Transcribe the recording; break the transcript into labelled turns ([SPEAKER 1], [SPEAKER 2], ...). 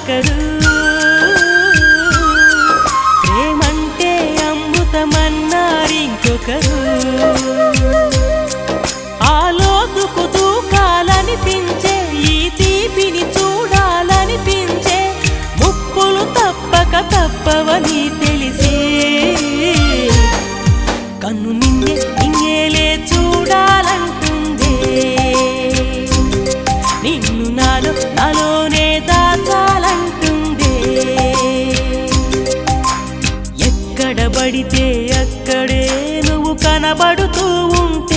[SPEAKER 1] ఒకరు ప్రేమంటే అమృతమన్నారింకొకరు ఆలోతుకు తూకాలనిపించే ఈ తీపిని చూడాలనిపించే ముప్పులు తప్పక తప్పవని తెలిసే. కన్ను నిన్నే ఇంగేలే చూడాలంటుందే నిన్ను నాలో నాలోనే దాత తడబడితే అక్కడే నువ్వు కనబడుతూ ఉంటావు